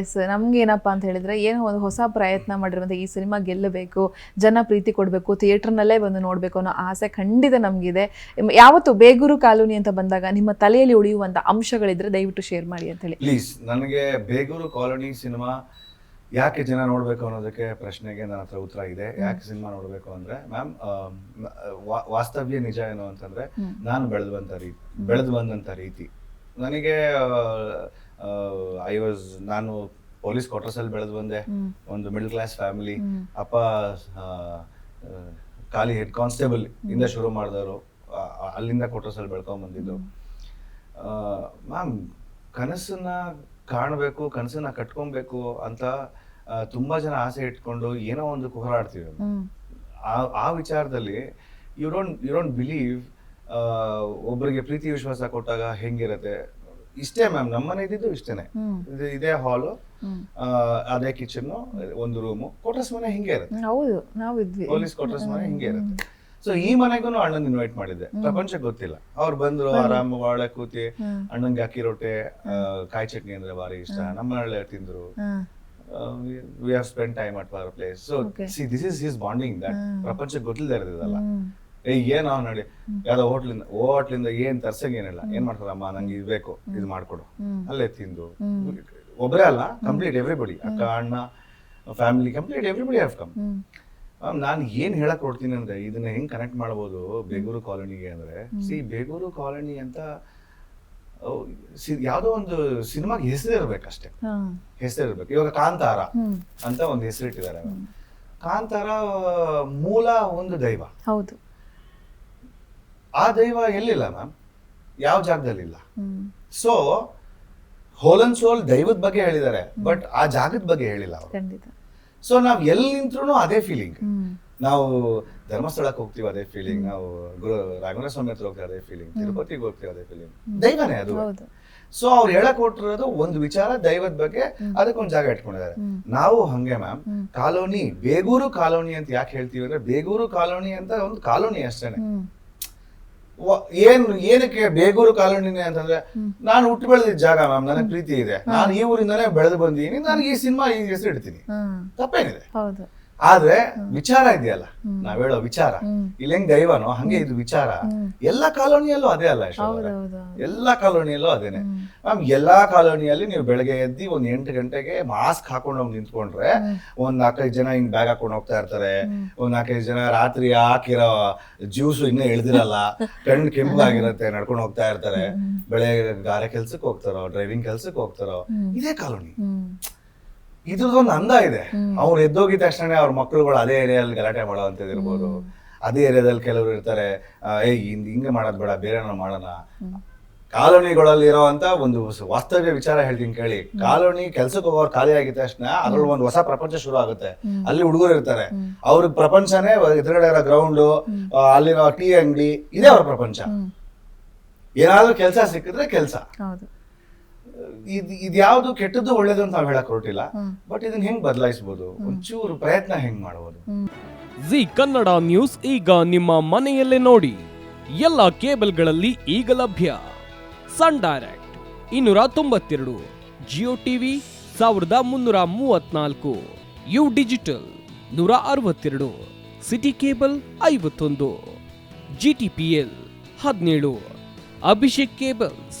S ನಮ್ಗೆ ಏನಪ್ಪ ಅಂತ ಹೇಳಿದ್ರೆ ಏನೋ ಒಂದು ಹೊಸ ಪ್ರಯತ್ನ ಮಾಡಿರುವಂಥ ಈ ಸಿನಿಮಾ ಗೆಲ್ಲಬೇಕು ಜನ ಪ್ರೀತಿ ಕೊಡಬೇಕು ಥಿಯೇಟರ್ನಲ್ಲೇ ಬಂದು ನೋಡಬೇಕು ಅನ್ನೋ ಆಸೆ ಖಂಡಿತ ನಮಗಿದೆ. ಯಾವತ್ತು ಬೇಗೂರು ಕಾಲೋನಿ ಅಂತ ಬಂದಾಗ ನಿಮ್ಮ ತಲೆಯಲ್ಲಿ ಉಳಿಯುವಂಥ ಅಂಶಗಳಿದ್ರೆ ದಯವಿಟ್ಟು ಶೇರ್ ಮಾಡಿ ಅಂತ ಹೇಳಿ. ಪ್ಲೀಸ್ ನನಗೆ ಬೇಗೂರು ಕಾಲೋನಿ ಸಿನಿಮಾ ಯಾಕೆ ಜನ ನೋಡಬೇಕು ಅನ್ನೋದಕ್ಕೆ ಪ್ರಶ್ನೆಗೆ ನನ್ನ ಹತ್ರ ಉತ್ತರ ಇದೆ. ಯಾಕೆ ಸಿನಿಮಾ ನೋಡಬೇಕು ಅಂದ್ರೆ ಮ್ಯಾಮ್ ವಾಸ್ತವ್ಯ ನಿಜ ಏನು ಅಂತಂದ್ರೆ ನಾನು ಬೆಳೆದು ಬಂದ ರೀತಿ ಬೆಳೆದು ಬಂದಂತ ರೀತಿ. ನನಗೆ ಐ ವಾಸ್ ನಾನು ಪೊಲೀಸ್ ಕ್ವಾರ್ಟರ್ಸಲ್ಲಿ ಬೆಳೆದು ಬಂದೆ. ಒಂದು ಮಿಡಲ್ ಕ್ಲಾಸ್ ಫ್ಯಾಮಿಲಿ ಅಪ್ಪ ಖಾಲಿ ಹೆಡ್ ಕಾನ್ಸ್ಟೇಬಲ್ ಇಂದ ಶುರು ಮಾಡಿದವರು. ಅಲ್ಲಿಂದ ಕ್ವಾರ್ಟರ್ಸಲ್ಲಿ ಬೆಳ್ಕೊಂಡ್ ಬಂದಿದ್ದು. ಮ್ಯಾಮ್ ಕನಸನ್ನ ಕಾಣಬೇಕು ಕನಸನ್ನ ಕಟ್ಕೊಬೇಕು ಅಂತ ತುಂಬಾ ಜನ ಆಸೆ ಇಟ್ಕೊಂಡು ಏನೋ ಒಂದು ಹೋರಾಡ್ತೀವಿ ಆ- ಆ ವಿಚಾರದಲ್ಲಿ you don't you don't believe ಒಬ್ಬರಿಗೆ ಪ್ರೀತಿ ವಿಶ್ವಾಸ ಕೊಟ್ಟಾಗ ಹೆಂಗಿರತ್ತೆ? ಇಷ್ಟೇ ಮ್ಯಾಮ್ ನಮ್ಮನೆ ಇದ್ದಿದ್ದು ಇಷ್ಟೇನೆ. ಇದು- ಇದೇ ಹಾಲು ಅದೇ ಕಿಚನ್ ಒಂದು ರೂಮು ಕ್ವಾರ್ಟರ್ಸ್ ಮನೆ ಹಿಂಗೆ ಇರುತ್ತೆ. ಹೌದು ನಾವು ಇದ್ವಿ. ಪೊಲೀಸ್ ಕ್ವಾರ್ಟರ್ಸ್ ಮನೆ ಹಿಂಗೆ ಇರುತ್ತೆ. ಸೊ ಈ ಮನೆಗೂ ಅಣ್ಣನ್ ಇನ್ವೈಟ್ ಮಾಡಿದ್ದೆ. ಪ್ರಪಂಚ ಗೊತ್ತಿಲ್ಲ. ಅವ್ರು ಬಂದ್ರು ಆರಾಮ್ ಒಳ್ಳೆ ಕೂತಿ ಅಣ್ಣಂಗೆ ಅಕ್ಕಿ ರೊಟ್ಟೆ ಕಾಯಿ ಚಟ್ನಿ ಅಂದ್ರೆ ಭಾರಿ ಇಷ್ಟ. ನಮ್ಮ ಮನೇಲೆ ತಿಂದ್ರು. We have spend time at our place so. See this is his bonding that ಪ್ರಪಂಚ ಗೊತ್ತಿಲ್ಲದೆ ಇರೋದಿಲ್ಲ ಏ ಏನೋ ನೋಡಿ. ಯಾವ್ದೋ ಹೋಟ್ಲಿಂದ ಹೋಟ್ಲಿಂದ ಏನ್ ತರ್ಸಂಗ್ ಏನಿಲ್ಲ. ಏನ್ ಮಾಡ್ತಾರಮ್ಮ ನಂಗೆ ಇದು ಬೇಕು. ಇದು ಮಾಡ್ಕೊಡು. ಅಲ್ಲೇ ತಿಂದು. ಒಬ್ಬರೇ ಅಲ್ಲ ಕಂಪ್ಲೀಟ್ ಎವ್ರಿಬಡಿ. ಅಕ್ಕ ಅಣ್ಣ family complete everybody have come. ನಾನು ಏನ್ ಹೇಳಕ್ ಕೊಡ್ತೀನಿ ಅಂದ್ರೆ ಇದನ್ನ ಹೆಂಗ್ ಕನೆಕ್ಟ್ ಮಾಡ್ಬೋದು ಬೇಗೂರು ಕಾಲೋನಿಗೆ ಅಂದ್ರೆ ಸಿ ಬೇಗೂರು ಕಾಲೋನಿ ಅಂತ ಯಾವ್ದೋ ಒಂದು ಸಿನಿಮಾಗೆ ಹೆಸರು ಇರ್ಬೇಕಷ್ಟೇ ಹೆಸರು ಇರ್ಬೇಕು. ಇವಾಗ ಕಾಂತಾರ ಅಂತ ಒಂದು ಹೆಸರಿಟ್ಟಿದ್ದಾರೆ. ಕಾಂತಾರ ಮೂಲ ಒಂದು ದೈವ. ಹೌದು. ಆ ದೈವ ಎಲ್ಲಿಲ್ಲ ಮ್ಯಾಮ್? ಯಾವ ಜಾಗದಲ್ಲಿಲ್ಲ. ಸೊ ಹೋಲ್ ಅಂಡ್ ಸೋಲ್ ದೈವದ ಬಗ್ಗೆ ಹೇಳಿದ್ದಾರೆ ಬಟ್ ಆ ಜಾಗದ ಬಗ್ಗೆ ಹೇಳಿಲ್ಲ ಅವರು. ಸೊ ನಾವ್ ಎಲ್ಲಿ ನಿಂತ್ರು ಅದೇ ಫೀಲಿಂಗ್ ನಾವು ಧರ್ಮಸ್ಥಳಕ್ಕೆ ಹೋಗ್ತೀವಿ ಅದೇ ಫೀಲಿಂಗ್ ನಾವು ಗುರು ರಾಘವೇಂದ್ರ ಸ್ವಾಮಿ ಹತ್ರ ಹೋಗ್ತೀವಿ ಅದೇ ಫೀಲಿಂಗ್ ತಿರುಪತಿಗೆ ಹೋಗ್ತೀವಿ ಅದೇ ಫೀಲಿಂಗ್ ದೈವನೇ ಅದು. ಸೊ ಅವ್ರು ಹೇಳಕ್ ಹೊಟ್ಟಿರೋದು ಒಂದು ವಿಚಾರ ದೈವದ ಬಗ್ಗೆ ಅದಕ್ಕೊಂದು ಜಾಗ ಇಟ್ಕೊಂಡಿದ್ದಾರೆ. ನಾವು ಹಂಗೆ ಮ್ಯಾಮ್ ಕಾಲೋನಿ ಬೇಗೂರು ಕಾಲೋನಿ ಅಂತ ಯಾಕೆ ಹೇಳ್ತೀವಿ ಅಂದ್ರೆ ಬೇಗೂರು ಕಾಲೋನಿ ಅಂತ ಒಂದು ಕಾಲೋನಿ ಅಷ್ಟೇನೆ. ಏನ್ ಏನಕ್ಕೆ ಬೇಗೂರು ಕಾಲೋನಿನೇ ಅಂತಂದ್ರೆ ನಾನು ಹುಟ್ಟು ಬೆಳೆದಿದ್ದ ಜಾಗ ಮ್ಯಾಮ್ ನನಗೆ ಪ್ರೀತಿ ಇದೆ. ನಾನು ಈ ಊರಿಂದಾನೇ ಬೆಳೆದು ಬಂದೀನಿ ನನಗೆ ಈ ಸಿನಿಮಾ ಈ ಹೆಸರು ಇಡ್ತೀನಿ ತಪ್ಪೇನಿದೆ. ಹೌದು. ಆದ್ರೆ ವಿಚಾರ ಇದೆಯಲ್ಲ ನಾವ್ ಹೇಳೋ ವಿಚಾರ. ಇಲ್ಲಿ ಹೆಂಗ್ ದೈವನೋ ಹಂಗೆ ಇದು ವಿಚಾರ. ಎಲ್ಲಾ ಕಾಲೋನಿಯಲ್ಲೂ ಅದೇ ಅಲ್ಲ ಎಲ್ಲಾ ಕಾಲೋನಿಯಲ್ಲೂ ಅದೇನೆ. ಮ್ಯಾಮ್ ಎಲ್ಲಾ ಕಾಲೋನಿಯಲ್ಲಿ ನೀವು ಬೆಳಗ್ಗೆ ಎದ್ದಿ ಒಂದ್ ಎಂಟು ಗಂಟೆಗೆ ಮಾಸ್ಕ್ ಹಾಕೊಂಡು ಹೋಗಿ ನಿಂತ್ಕೊಂಡ್ರೆ ಒಂದ್ ನಾಲ್ಕೈದು ಜನ ಹಿಂಗ್ ಬ್ಯಾಗ್ ಹಾಕೊಂಡು ಹೋಗ್ತಾ ಇರ್ತಾರೆ. ಒಂದ್ ನಾಲ್ಕೈದು ಜನ ರಾತ್ರಿ ಹಾಕಿರೋ ಜ್ಯೂಸ್ ಇನ್ನೂ ಇಳ್ದಿರಲ್ಲ ಕಣ್ಣು ಕೆಂಪಾಗಿರತ್ತೆ ನಡ್ಕೊಂಡು ಹೋಗ್ತಾ ಇರ್ತಾರೆ. ಬೆಳೆ ಗಾರೆ ಕೆಲ್ಸಕ್ಕೆ ಹೋಗ್ತಾರೋ ಡ್ರೈವಿಂಗ್ ಕೆಲ್ಸಕ್ಕೆ ಹೋಗ್ತಾರೋ ಇದೇ ಕಾಲೋನಿ. ಹ್ಮ್ ಇದ್ರದೊಂದು ಅಂದ ಇದೆ. ಅವ್ರು ಎದ್ದೋಗಿದ ತಕ್ಷಣ ಅವ್ರ ಮಕ್ಳುಗಳು ಅದೇ ಏರಿಯಾದಲ್ಲಿ ಗಲಾಟೆ ಮಾಡೋ ಇರ್ಬೋದು. ಅದೇ ಏರಿಯಾದಲ್ಲಿ ಕೆಲವರು ಇರ್ತಾರೆ ಏಯ್ ಹಿಂಗ್ ಹಿಂಗೆ ಮಾಡೋದು ಬೇಡ ಬೇರೆ ಮಾಡೋಣ. ಕಾಲೋನಿಗಳಲ್ಲಿ ಇರೋಂತ ಒಂದು ವಾಸ್ತವ್ಯ ವಿಚಾರ ಹೇಳ್ತೀನಿ ಕೇಳಿ. ಕಾಲೋನಿ ಕೆಲ್ಸಕ್ಕೆ ಹೋಗೋರು ಖಾಲಿ ಆಗಿದ ತಕ್ಷಣ ಅದ್ರಲ್ಲಿ ಒಂದು ಹೊಸ ಪ್ರಪಂಚ ಶುರು ಆಗುತ್ತೆ. ಅಲ್ಲಿ ಹುಡುಗರು ಇರ್ತಾರೆ. ಅವ್ರ ಪ್ರಪಂಚನೇ ಎದುರುಗಡೆ ಇರೋ ಗ್ರೌಂಡು ಅಲ್ಲಿರೋ ಟೀ ಅಂಗಡಿ ಇದೇ ಅವ್ರ ಪ್ರಪಂಚ. ಏನಾದ್ರೂ ಕೆಲಸ ಸಿಕ್ಕಿದ್ರೆ ಕೆಲಸ. ಹೌದು. ಇದ್ ಇದ್ಯಾವುದು ಕೆಟ್ಟದ್ದು ಒಳ್ಳೇದು ಅಂತ ನಾವು ಹೇಳಕ್ ಹೊರಟಿಲ್ಲ. ಬಟ್ ಇದನ್ನ ಹೆಂಗ್ ಬದಲಾಯಿಸಬಹುದು ಒಂಚೂರು ಪ್ರಯತ್ನ ಹೆಂಗ್ ಮಾಡಬಹುದು ಜಿ ಕನ್ನಡ ನ್ಯೂಸ್ ಈಗ ನಿಮ್ಮ ಮನೆಯಲ್ಲೇ ನೋಡಿ. ಎಲ್ಲ ಕೇಬಲ್ಗಳಲ್ಲಿ ಈಗ ಲಭ್ಯ. ಸನ್ ಡೈರೆಕ್ಟ್ ಇನ್ನೂರ ತೊಂಬತ್ತೆರಡು ಜಿಯೋ ಟಿವಿ ಸಾವಿರದ ಮುನ್ನೂರ ಮೂವತ್ನಾಲ್ಕು ಯು ಡಿಜಿಟಲ್ ನೂರ ಅರವತ್ತೆರಡು ಸಿಟಿ ಕೇಬಲ್ ಐವತ್ತೊಂದು ಜಿ ಟಿ ಪಿ ಎಲ್ ಹದಿನೇಳು ಅಭಿಷೇಕ್ ಕೇಬಲ್ಸ್